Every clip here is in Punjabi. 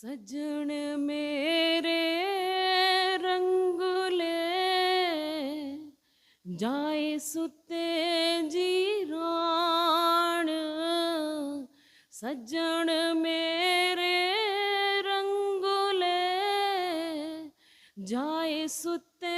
ਸਜਣ ਮੇਰੇ ਰੰਗੁਲੇ ਜਾਏ ਸੁਤੇ ਜੀ ਰਾਣ। ਸਜਣ ਮੇਰੇ ਰੰਗੁਲੇ ਜਾਏ ਸੁਤੇ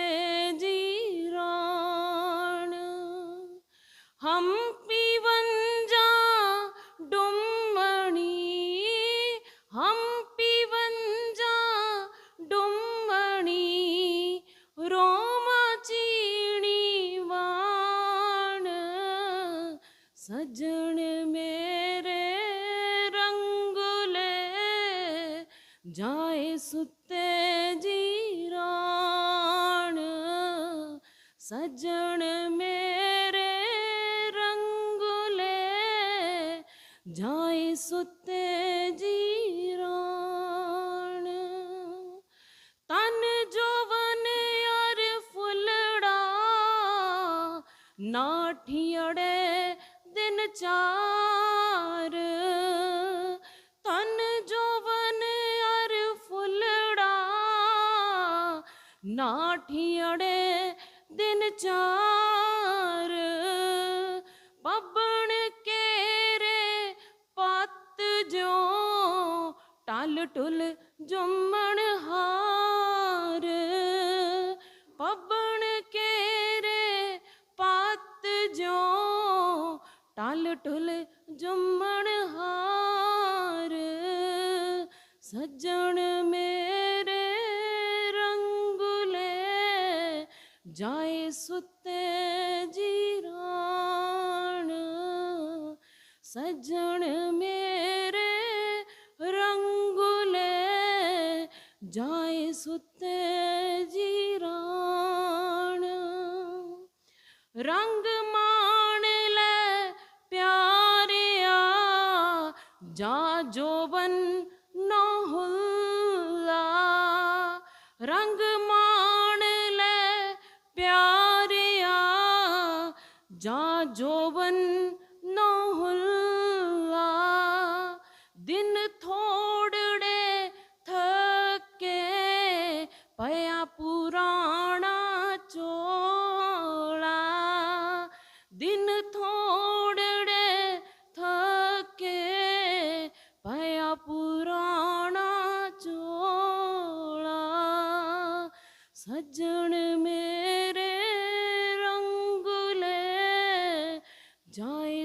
ਜਾਏ ਸੁੱਤੇ ਜੀ ਰਾਣ, ਸਜਣ ਮੇਰੇ ਰੰਗੁਲੇ, ਜਾਏ ਸੁੱਤੇ ਜੀ ਰਾਣ। ਤਨ ਜੋਵਨ ਅਰ ਫੁੱਲੜਾ ਨਾਠੀੜੇ ਦਿਨ ਚਾਰ। ਨਾਠੀੜੇ ਦਿਨ ਚਾਰ। ਪੱਬਣ ਕੇਰੇ ਪੱਤ ਜੋ ਟਲ ਟੁਲ ਜੁੰਮਣ ਹਾਰ। ਪੱਬਣ ਕੇਰੇ ਪੱਤ ਜੋ ਟਲ ਟੁਲ ਜੁੰਮਣ ਹਾਰ। ਸੱਜਣ ਮੇਰੇ ਜਾਏ ਸੁੱਤੇ ਜੀ ਰਾਣ, ਸੱਜਣ ਮੇਰੇ ਰੰਗੁਲੇ ਜਾਏ ਸੁੱਤੇ ਜੀ ਰਾਣ, ਰੰਗ ਮਾਣ ਲੈ ਪਿਆਰਿਆ। ਜਾ ਜੋਬਨ ਨਾ ਰੰਗ ਮਾਣ ਜੋਬਨ ਨਾ ਦਿਨ ਥੋੜੜੇ ਥਕੇ ਪਿਆ ਪੁਰਾਣਾ ਚੋਲਾ। ਦਿਨ ਥੋੜੜੇ ਥਕੇ ਪਿਆ ਪੁਰਾਣਾ ਚੋਲਾ। ਸੱਜਣ ਮੇ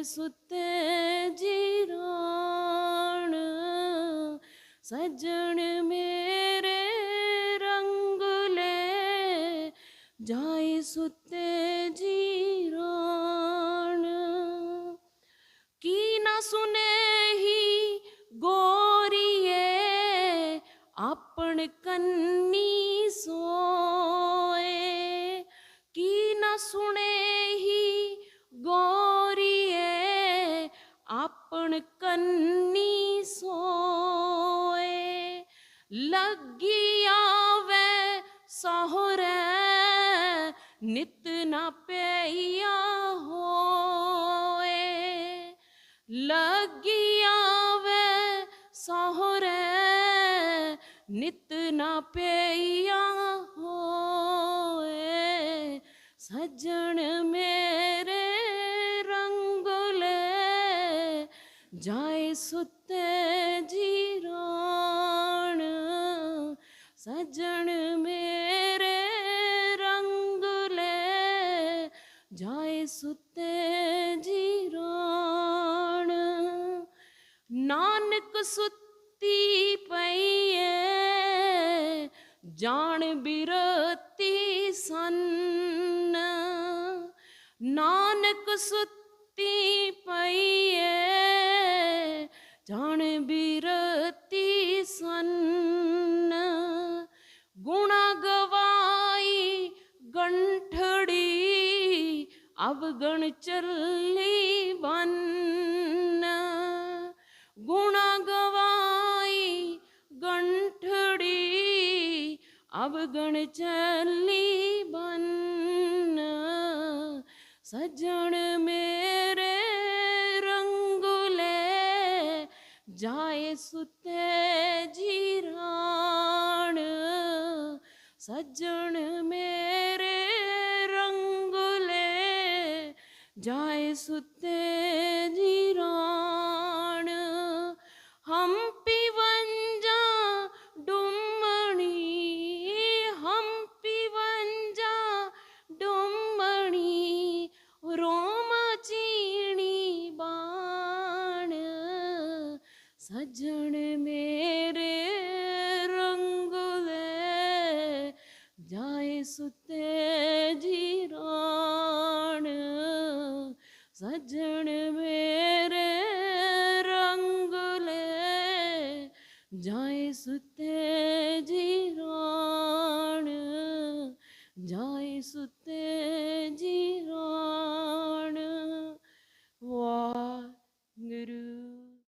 ਸੁੱਤੇ ਜੀ ਰੋਣ, ਸੱਜਣ ਮੇਰੇ ਰੰਗੁਲੇ ਜਾਏ ਸੁੱਤੇ ਜੀ ਰੋਣ, ਕੀ ਨਾ ਸੁਨੇ ਸੁਨੇਹੀ ਗੋਰੀਏ, ਆਪਣ ਕੰਨੀ ਸੋਏ। ਕੀ ਨਾ ਸੁਨੇਹੀ ਨਿਤ ਨਾ ਪਈਆ ਹੋਏ। ਲੱਗਿਆ ਵੇ ਸਹੁਰੇ, ਨਿਤ ਨਾ ਪਈਆ ਹੋਏ। ਸੱਜਣ ਮੇਰੇ ਰੰਗੁਲੇ ਜਾਏ ਸੁੱਤੇ ਜੀ ਜਾਏ ਸੁੱਤੇ ਜੀ ਰਾਣ। ਨਾਨਕ ਸੁੱਤੀ ਪਈ ਪਈਏ ਜਾਣ ਬਿਰਤੀ ਸੰਨ। ਨਾਨਕ ਸੁੱਤੀ ਪਈ ਪਈਏ ਜਾਣ ਬਿਰਤੀ ਸੰਨ। ਅਵਗਣ ਚੱਲੀ ਬੰਨ। ਗੁਣਾ ਗਵਾਈ ਗੰਠੜੀ, ਅਵਗਣ ਚੱਲੀ ਬੰਨ। ਸਜਣ ਮੇਰੇ ਰੰਗੁਲੇ ਜਾਏ ਸੁਤੇ ਜੀਰਾ ਸੱਜਣ ਮੇਰੇ ਜਾਏ ਸੁੱਤੇ ਜੀ ਰਾਣ ਹੰਪੀ ਵੰਜਾ ਡੁੰਮਣੀ ਹੰਪੀ ਵੰਜਾ ਡੁੰਮਣੀ, ਰੋਮ ਚੀਣੀ ਬਾਣ। ਸੱਜਣ ਮੇਰੇ ਰੰਗ ਲੈ, ਜਾਏ ਸੁੱਤੇ ਸਜਣ ਮੇਰੇ ਰੰਗ ਲੈ ਜਾਏ ਸੁੱਤੇ